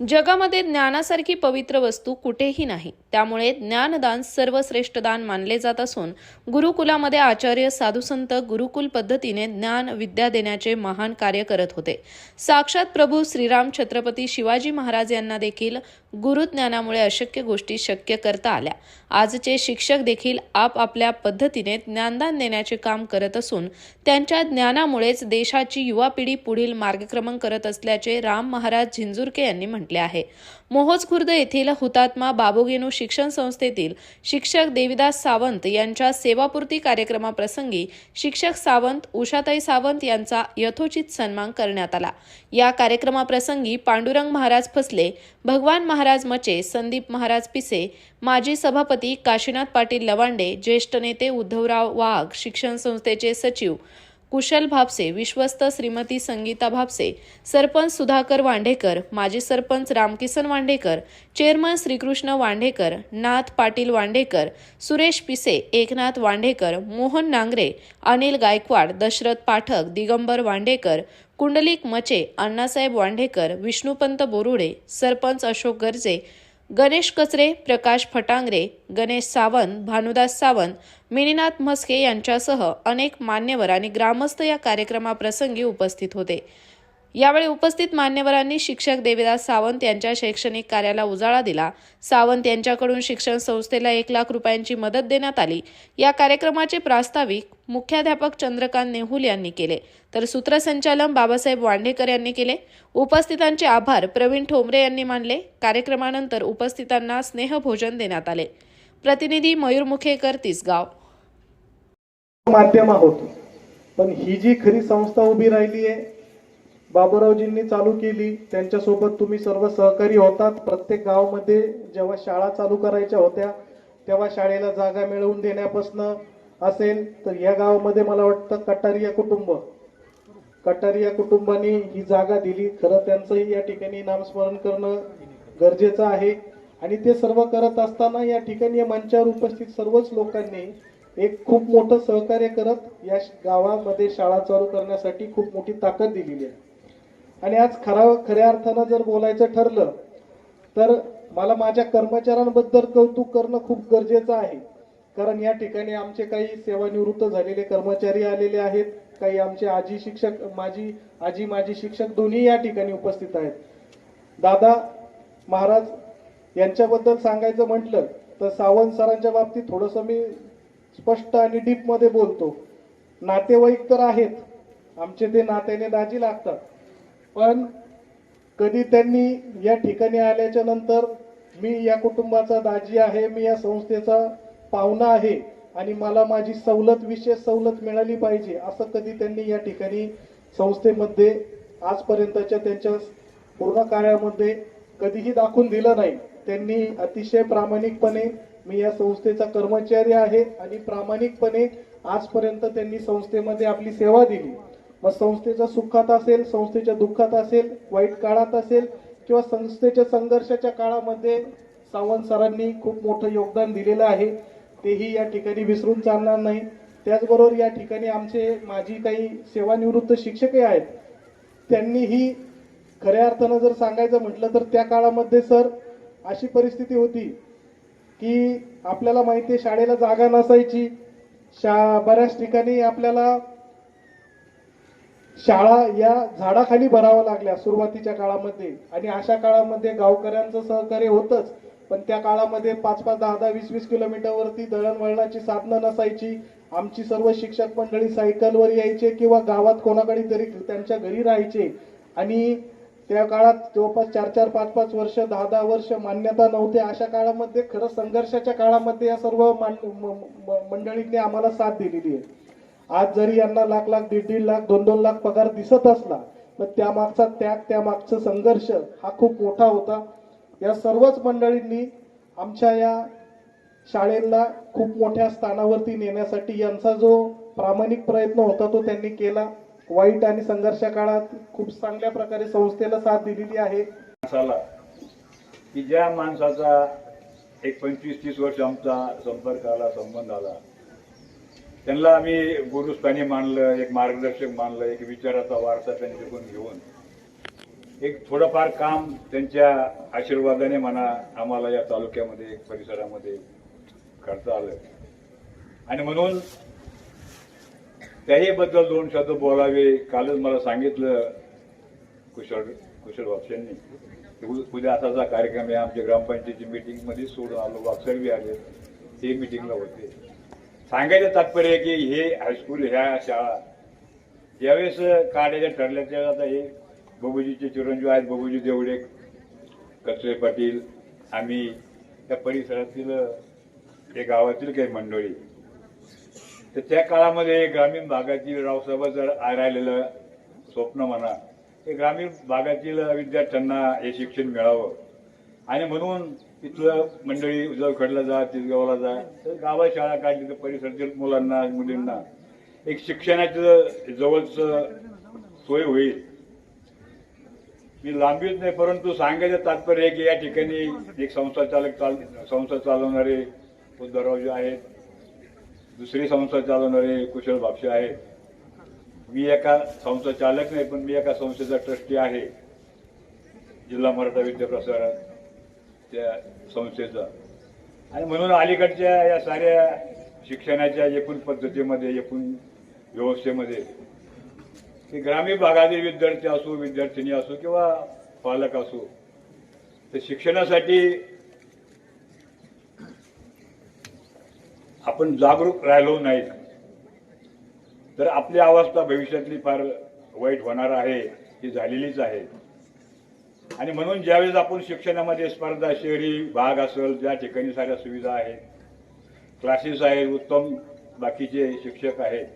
जगामध्ये ज्ञानासारखी पवित्र वस्तू कुठेही नाही. त्यामुळे ज्ञानदान सर्वश्रेष्ठ दान मानले जात असून गुरुकुलामध्ये आचार्य साधुसंत गुरुकुल पद्धतीने ज्ञान विद्या देण्याचे महान कार्य करत होते. साक्षात प्रभू श्रीराम छत्रपती शिवाजी महाराज यांना देखील गुरुज्ञानामुळे अशक्य गोष्टी शक्य करता आल्या. आजचे शिक्षक देखील आपापल्या पद्धतीने ज्ञानदान देण्याचे काम करत असून त्यांच्या ज्ञानामुळेच देशाची युवा पिढी पुढील मार्गक्रमण करत असल्याचे राम महाराज झिंजुरके यांनी म्हटले. आहे. मोहोज खुर्द येथील हुतात्मा बाबुगेनू शिक्षण संस्थेतील शिक्षक देविदास सावंत यांच्या सेवापूर्ती कार्यक्रमाप्रसंगी शिक्षक सावंत उषाताई सावंत यांचा यथोचित सन्मान करण्यात आला. या कार्यक्रमाप्रसंगी पांडुरंग महाराज फसले भगवान महाराज मचे संदीप महाराज पिसे माजी सभापती काशीनाथ पाटील लवांडे ज्येष्ठ नेते उद्धवराव वाघ शिक्षण संस्थेचे सचिव कुशल भापसे विश्वस्त श्रीमती संगीता भापसे सरपंच सुधाकर वांढेकर माजी सरपंच रामकिसन वांढेकर चेअरमन श्रीकृष्ण वांढेकर नाथ पाटील वांढेकर सुरेश पिसे एकनाथ वांढेकर मोहन नांगरे अनिल गायकवाड दशरथ पाठक दिगंबर वांढेकर कुंडलिक मचे अण्णासाहेब वांढेकर विष्णुपंत बोरुडे सरपंच अशोक गर्जे गणेश कचरे प्रकाश फटांगरे गणेश सावंत भानुदास सावंत मिनीनाथ म्हस्के यांच्यासह अनेक मान्यवर आणि ग्रामस्थ या कार्यक्रमाप्रसंगी उपस्थित होते. यावेळी उपस्थित मान्यवरांनी शिक्षक देवीदास सावंत यांच्या शैक्षणिक कार्याला उजाळा दिला. सावंत यांच्याकडून शिक्षण संस्थेला एक लाख रुपयांची मदत देण्यात आली. या कार्यक्रमाचे प्रास्ताविक मुख्याध्यापक चंद्रकांत नेहुल यांनी केले. तर सूत्रसंचालन बाबासाहेब वांढेकर यांनी केले. उपस्थितांचे आभार प्रवीण ठोंबरे यांनी मानले. कार्यक्रमानंतर उपस्थितांना स्नेहभोजन देण्यात आले. प्रतिनिधी मयूर मुखेकर तिसगाव. माध्यम आहोत. पण ही जी खरी संस्था उभी राहिली आहे बाबूरावजींनी चालू केली. त्यांच्यासोबत तुम्ही सर्व सहकारी होतात. प्रत्येक गावामध्ये जेव्हा शाळा चालू करायच्या होत्या तेव्हा शाळेला जागा मिळवून देण्यापासनं असेल तर या गावामध्ये मला वाटतं कटारिया कुटुंब. कटारिया कुटुंबाने ही जागा दिली. खरं त्यांचंही या ठिकाणी नामस्मरण करणं गरजेचं आहे. आणि ते सर्व करत असताना या ठिकाणी या मंचावर उपस्थित सर्वच लोकांनी एक खूप मोठं सहकार्य करत या श- गावामध्ये शाळा चालू करण्यासाठी खूप मोठी ताकद दिलेली आहे. आणि आज खरा खऱ्या अर्थानं जर बोलायचं ठरलं तर मला माझ्या कर्मचाऱ्यांबद्दल कौतुक करणं खूप गरजेचं आहे. कारण या ठिकाणी आमचे काही सेवानिवृत्त झालेले कर्मचारी आलेले आहेत काही आमचे आजी शिक्षक माझी आजी माजी शिक्षक दोन्ही या ठिकाणी उपस्थित आहेत. दादा महाराज यांच्याबद्दल सांगायचं म्हटलं तर सावंत सरांच्या बाबतीत थोडंसं मी स्पष्ट आणि डीपमध्ये बोलतो. नातेवाईक तर आहेत. आमचे ते नात्याने दाजी लागतात. पण कधी त्यांनी या ठिकाणी आल्याच्यानंतर मी या कुटुंबाचा दाजी आहे मी या संस्थेचा पाहुणा आहे आणि मला माझी सवलत विशेष सवलत मिळाली पाहिजे असं कधी त्यांनी या ठिकाणी संस्थेमध्ये आजपर्यंतच्या त्यांच्या पूर्ण कार्यामध्ये कधीही दाखवून दिलं नाही. त्यांनी अतिशय प्रामाणिकपणे मी या संस्थेचा कर्मचारी आहे आणि प्रामाणिकपणे आजपर्यंत त्यांनी संस्थेमध्ये आपली सेवा दिली. मग संस्थेच्या सुखात असेल संस्थेच्या दुःखात असेल वाईट काळात असेल किंवा संस्थेच्या संघर्षाच्या काळामध्ये सावंत सरांनी खूप मोठं योगदान दिलेलं आहे तेही या ठिकाणी विसरून चालणार नाही. त्याचबरोबर या ठिकाणी आमचे माझी काही सेवानिवृत्त शिक्षकही आहेत त्यांनीही खऱ्या अर्थानं जर सांगायचं म्हटलं तर त्या काळामध्ये सर अशी परिस्थिती होती की आपल्याला माहिती आहे शाळेला जागा नसायची. शा बऱ्याच ठिकाणी आपल्याला शाळा या झाडाखाली भराव्या लागल्या सुरुवातीच्या काळामध्ये. आणि अशा काळामध्ये गावकऱ्यांचं सहकार्य होतच. पण त्या काळामध्ये पाच पाच दहा दहा वीस वीस किलोमीटरवरती दळणवळणाची साधनं नसायची. आमची सर्व शिक्षक मंडळी सायकलवर यायचे किंवा गावात कोणाकडे तरी त्यांच्या घरी राहायचे. आणि त्या काळात जवळपास चार चार पाच पाच वर्ष दहा दहा वर्ष मान्यता नव्हते. अशा काळामध्ये खरं संघर्षाच्या काळामध्ये या सर्व मान- म- मंडळींनी आम्हाला साथ दिलेली आहे. आज जरी यांना लाख लाख दीड दीड लाख दोन दोन लाख पगार दिसत असला तर त्यामागचा त्याग त्यामागचा संघर्ष हा खूप मोठा होता. या सर्वच मंडळींनी आमच्या या शाळेला खूप मोठ्या स्थानावरती नेण्यासाठी यांचा जो प्रामाणिक प्रयत्न होता तो त्यांनी केला. वाईट आणि संघर्ष काळात खूप चांगल्या प्रकारे संस्थेला साथ दिलेली आहे. माणसाला की ज्या माणसाचा एक पंचवीस तीस वर्ष आमचा संपर्क आला संबंध आला त्यांना आम्ही गुरुस्थानी मानलं एक मार्गदर्शक मानलं एक विचाराचा वारसा त्यांच्याकडून घेऊन. एक थोडंफार काम त्यांच्या आशीर्वादाने म्हणा आम्हाला या तालुक्यामध्ये परिसरामध्ये करता आलं. आणि म्हणून त्याही बद्दल दोन शब्द बोलावे. कालच मला सांगितलं कुशल कुशल वापशांनी उद्या असाचा कार्यक्रम आहे. आमच्या ग्रामपंचायतीची मीटिंगमध्ये सोडून आलो. वापसर बी आले. ते मीटिंगला होते. सांगायचं तात्पर्य आहे की हे हायस्कूल ह्या शाळा ज्यावेळेस काढायच्या ठरल्याच्या आता हे बबूजीचे चिरंजीव आहेत बबूजी देवडे कचरे पाटील आम्ही त्या परिसरातील हे गावातील काही मंडळी. तर त्या काळामध्ये ग्रामीण भागातील रावसाहेबाचं राहिलेलं स्वप्न म्हणा हे ग्रामीण भागातील विद्यार्थ्यांना हे शिक्षण मिळावं. आणि म्हणून इथलं मंडळी उजवखडला जा तिसगावला जा. तर गावात शाळा काढली तर परिसरातील मुलांना मुलींना. एक शिक्षणाचं जवळच सोय होईल. मी लांबीच नाही परंतु सांगायचं तात्पर्य आहे की या ठिकाणी एक संस्था चालक चाल संस्था चालवणारे दरवाजे आहेत. दुसरी संस्था चालवणारे कुशल भापशे आहेत. मी एका संस्था चालक नाही पण मी एका संस्थेचा ट्रस्टी आहे. जिल्हा मराठा विद्याप्रसारात त्या संस्थेचा. आणि म्हणून अलीकडच्या या साऱ्या शिक्षणाच्या एकूण पद्धतीमध्ये एकूण व्यवस्थेमध्ये की ग्रामीण भागातील विद्यार्थी असो विद्यार्थिनी असो किंवा पालक असो तर शिक्षणासाठी आपण जागरूक राहिलो नाही तर आपली अवस्था भविष्यातली फार वाईट होणार आहे ही झालेलीच आहे. आणि म्हणून ज्यावेळेस आपण शिक्षणामध्ये स्पर्धा शहरी भाग असेल ज्या ठिकाणी साऱ्या सुविधा आहेत क्लासेस आहेत उत्तम बाकीचे शिक्षक आहेत.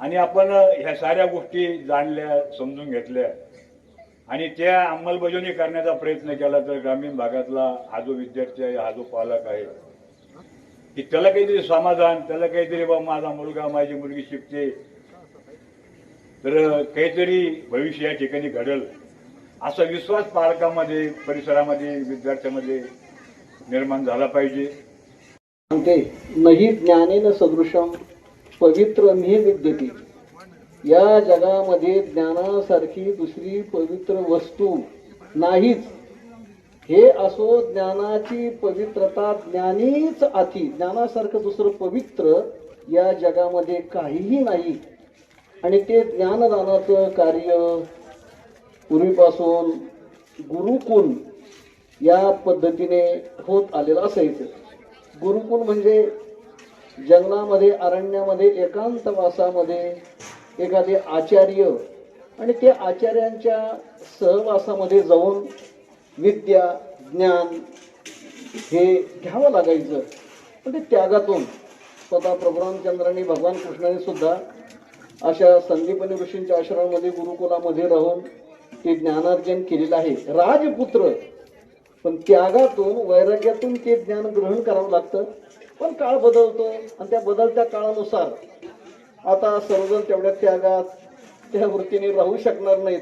आणि आपण ह्या साऱ्या गोष्टी जाणल्या समजून घेतल्या. आणि त्या अंमलबजावणी करण्याचा प्रयत्न केला तर ग्रामीण भागातला हा जो विद्यार्थी आहे हा जो पालक आहे की त्याला काहीतरी समाधान त्याला काहीतरी बा माझा मुलगा माझी मुलगी शिकते. तर काहीतरी भविष्य या ठिकाणी घडल. असा विश्वास पालकामध्ये परिसरामध्ये विद्यार्थ्यामध्ये निर्माण झाला पाहिजे. सांगते नही ज्ञानेन सदृशम पवित्र मी विद्यते. या जगामध्ये ज्ञानासारखी दुसरी पवित्र वस्तू नाहीच. हे असो ज्ञानाची पवित्रता ज्ञानीच अति. ज्ञानासारखं दुसरं पवित्र या जगामध्ये काहीही नाही. आणि ते ज्ञानदानाचं कार्य पूर्वीपासून गुरुकुल या पद्धतीने होत आलेलं असायचं. गुरुकुल म्हणजे जंगलामध्ये अरण्यामध्ये एकांतवासामध्ये एखादे आचार्य आणि त्या आचार्यांच्या सहवासामध्ये जाऊन विद्या ज्ञान हे घ्यावं लागायचं. पण ते त्यागातून स्वतः प्रभुरामचंद्रांनी भगवान कृष्णाने सुद्धा अशा संदीपनी ऋषींच्या आश्रमामध्ये गुरुकुलामध्ये राहून ते ज्ञानार्जन केलेलं आहे. राजपुत्र. पण त्यागातून वैराग्यातून ते ज्ञान ग्रहण करावं लागतं. पण काळ बदलतो आणि त्या बदलत्या काळानुसार आता सर्वजण तेवढ्या त्यागात त्या वृत्तीने राहू शकणार नाहीत.